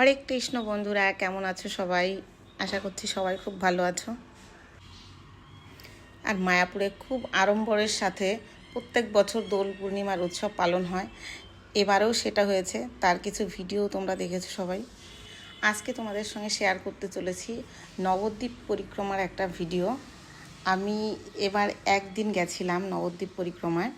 হরে কৃষ্ণ বন্ধুরা, কেমন আছো সবাই? আশা করছি সবাই খুব ভালো আছো। আর মায়াপুরে খুব আড়ম্বরের সাথে প্রত্যেক বছর দোল পূর্ণিমার উৎসব পালন হয়। এবারেও সেটা হয়েছে, তার কিছু ভিডিও তোমরা দেখেছ সবাই। আজকে তোমাদের সঙ্গে শেয়ার করতে চলেছি নবদ্বীপ পরিক্রমার একটা ভিডিও। আমি এবার একদিন গেছিলাম নবদ্বীপ পরিক্রমায়।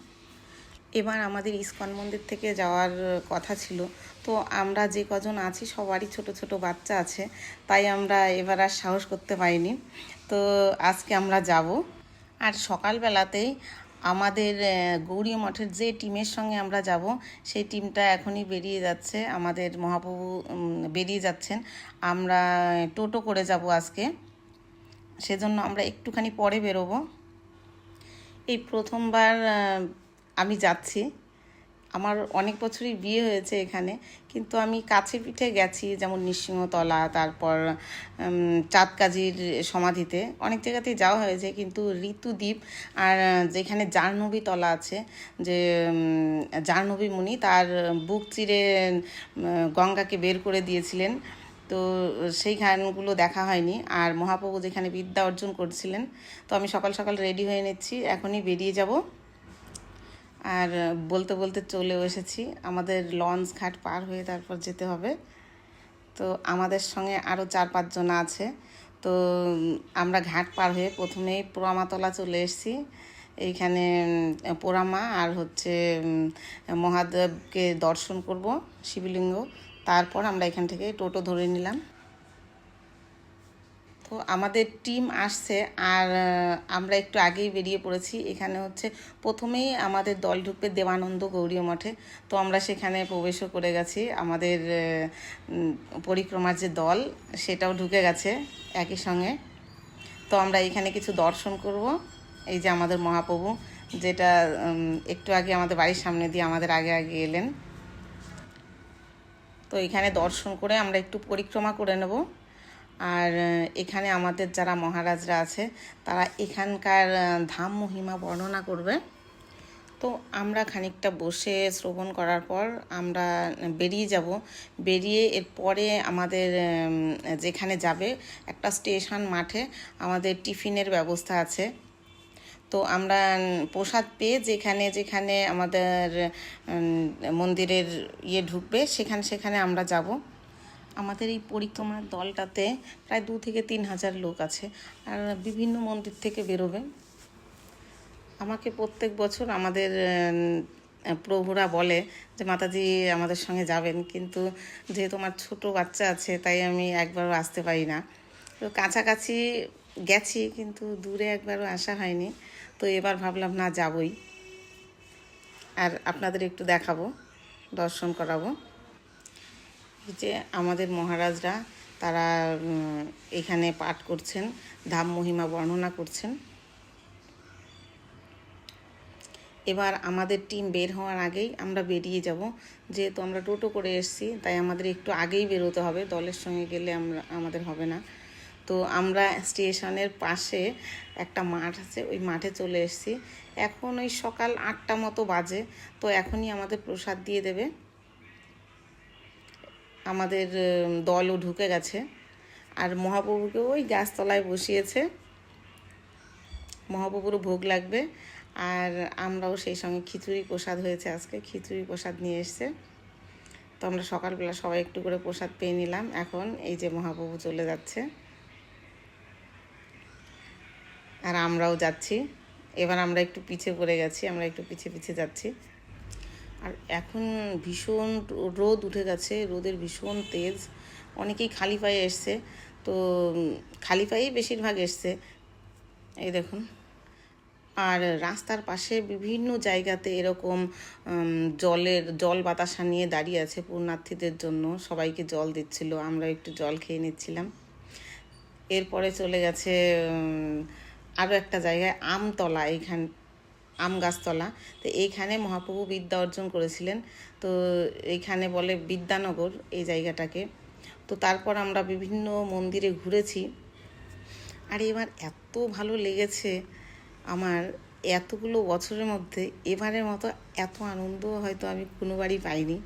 এবার আমাদের ইস্কন মন্দির থেকে যাওয়ার কথা ছিল। তো আমরা যে কজন আছি, সবারই ছোট ছোট বাচ্চা আছে, তাই আমরা এবার আর সাহস করতে পারিনি। তো আজকে আমরা যাব। আর সকালবেলাতেই আমাদের গৌরী মঠের যে টিমের সঙ্গে আমরা যাব, সেই টিমটা এখনই বেরিয়ে যাচ্ছে। আমাদের মহাপ্রভু বেরিয়ে যাচ্ছেন। আমরা টোটো করে যাব আজকে। সেজন্য আমরা একটুখানি পরে বেরোবো। এই প্রথমবার আমি যাচ্ছি। আমার অনেক বছরই বিয়ে হয়েছে এখানে। কিন্তু আমি কাছে পিঠে গেছি, যেমন নৃসিংহতলা, তারপর চাঁদকাজির সমাধিতে। অনেক জায়গাতেই যাওয়া হয়েছে, কিন্তু ঋতুদ্বীপ আর যেখানে জাহ্নবী তলা আছে, যে জাহ্নবী মুনি, তার বুক চিরে গঙ্গাকে বের করে দিয়েছিলেন। তো সেই গানগুলো দেখা হয়নি। আর মহাপ্রভু যেখানে বিদ্যা অর্জন করছিলেন, তো আমি সকাল সকাল রেডি হয়ে নিচ্ছি। এখনই বেরিয়ে যাব। আর বলতে বলতে চলেও এসেছি। আমাদের লঞ্চ ঘাট পার হয়ে তারপর যেতে হবে। তো আমাদের সঙ্গে আরও চার পাঁচজন আছে। তো আমরা ঘাট পার হয়ে প্রথমেই পোড়ামাতলা চলে এসেছি। এইখানে পোড়ামা আর হচ্ছে মহাদেবকে দর্শন করব, শিবলিঙ্গ। তারপর আমরা এখান থেকে টোটো ধরে নিলাম। তো আমাদের টিম আসছে আর আমরা একটু আগেই বেরিয়ে পড়েছি। এখানে হচ্ছে প্রথমেই আমাদের দল ঢুকবে দেবানন্দ গৌরীয় মঠে। তো আমরা সেখানে প্রবেশও করে গেছি। আমাদের পরিক্রমার যে দল, সেটাও ঢুকে গেছে একই সঙ্গে। তো আমরা এখানে কিছু দর্শন করব। এই যে আমাদের মহাপ্রভু, যেটা একটু আগে আমাদের বাড়ির সামনে দিয়ে আমাদের আগে আগে এলেন। তো এখানে দর্শন করে আমরা একটু পরিক্রমা করে নেব। আর এখানে আমাদের যারা মহারাজরা আছে, তারা এখানকার ধাম মহিমা বর্ণনা করবে। তো আমরা খানিকটা বসে শ্রবণ করার পর আমরা বেরিয়ে যাব। বেরিয়ে এরপরে আমাদের যেখানে যাবে, একটা স্টেশন মাঠে আমাদের টিফিনের ব্যবস্থা আছে। তো আমরা প্রসাদ পেয়ে যেখানে যেখানে আমাদের মন্দিরের ইয়ে ঢুকবে, সেখানে সেখানে আমরা যাব। আমাদের এই পরিক্রমার দলটাতে প্রায় দু থেকে তিন হাজার লোক আছে আর বিভিন্ন মন্দির থেকে বেরোবে। আমাকে প্রত্যেক বছর আমাদের প্রভুরা বলে যে, মাতাজি, আমাদের সঙ্গে যাবেন। কিন্তু যেহেতু আমার ছোট বাচ্চা আছে, তাই আমি একবারও আসতে পারি না। তো কাছাকাছি গেছি, কিন্তু দূরে একবারও আসা হয়নি। তো এবার ভাবলাম, না, যাবই। আর আপনাদের একটু দেখাবো, দর্শন করাবো। যে আমাদের মহারাজরা তারা এখানে পাঠ করছেন, ধাম মহিমা বর্ণনা করছেন। এবার আমাদের টিম বের হওয়ার আগেই আমরা বেরিয়ে যাব। যেহেতু আমরা টোটো করে এসেছি, তাই আমাদের একটু আগেই বেরোতে হবে, দলের সঙ্গে গেলে আমরা, আমাদের হবে না। তো আমরা স্টেশনের পাশে একটা মাঠ আছে, ওই মাঠে চলে এসেছি। এখন ওই সকাল আটটা মতো বাজে, তো এখনই আমাদের প্রসাদ দিয়ে দেবে। আমাদের দলও ঢুকে গেছে। আর মহাপ্রভুকে ওই গাছতলায় বসিয়েছে। মহাপ্রভুরও ভোগ লাগবে। আর আমরাও সেই সঙ্গে খিচুড়ি প্রসাদ হয়েছে আজকে। খিচুড়ি প্রসাদ নিয়ে এসছে। তো আমরা সকালবেলা সবাই একটু করে প্রসাদ পেয়ে নিলাম। এখন এই যে মহাপ্রভু চলে যাচ্ছে। আর আমরাও যাচ্ছি। এবার আমরা একটু পিছে পড়ে গেছি। আমরা একটু পিছে পিছে যাচ্ছি। আর এখন ভীষণ রোদ উঠে গেছে, রোদের ভীষণ তেজ। অনেকেই খালি পায়ে এসছে, তো খালি পায়েই বেশিরভাগ এসছে। এই দেখুন। আর রাস্তার পাশে বিভিন্ন জায়গাতে এরকম জলের, জল বাতাসা নিয়ে দাঁড়িয়ে আছে পুণ্যার্থীদের জন্য। সবাইকে জল দিচ্ছিল আমরা একটু জল খেয়ে নিচ্ছিলাম। এরপরে চলে গেছে আরও একটা জায়গায় আমতলা। এইখান আম গাছতলা। তো এইখানে মহাপ্রভু বিদ্যা অর্জন করেছিলেন। তো এইখানে বলে বিদ্যানগর এই জায়গাটাকে। তো তারপর আমরা বিভিন্ন মন্দিরে ঘুরেছি। আর এবার এত ভালো লেগেছে আমার এতগুলো বছরের মধ্যে। এবারের মতো এত আনন্দ হয়তো আমি কোনোবারই পাইনি।